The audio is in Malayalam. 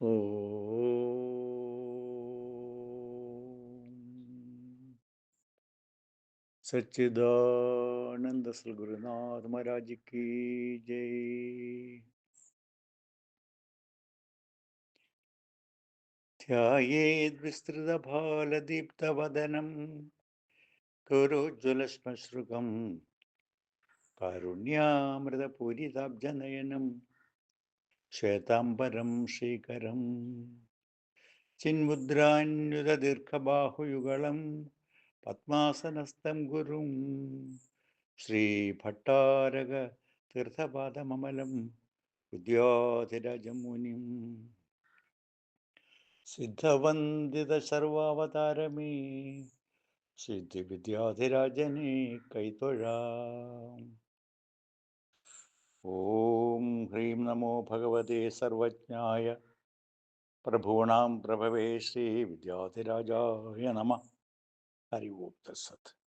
ओम सच्चिदानंद सदगुरुनाथ महाराज की जय ध्यायेद्विस्तृतभालदीप्तवदनं कुरुज्ज्वलश्मश्रुकं कारुण्यामृतपूरिताब्जनयनं ശ്വേതാംബരം ശ്രീകരം. ചിന്മുദ്രാന്യുതദീർഘബാഹുയുഗളം പത്മാസനസ്ഥം ഗുരും. ശ്രീഭട്ടാരക തീർത്ഥപാദമലം വിദ്യാധിരജമുനിം സിദ്ധവന്ദിത സർവാവതാരമേ സിദ്ധി വിദ്യാധിരാജനെ കൈത്തൊഴാം ഓ ह्रीं नमो भगवते सर्वज्ञाय। प्रभूणां प्रभवे श्रीविद्याधिराजाय नमः। हरि ओं तत्सत्।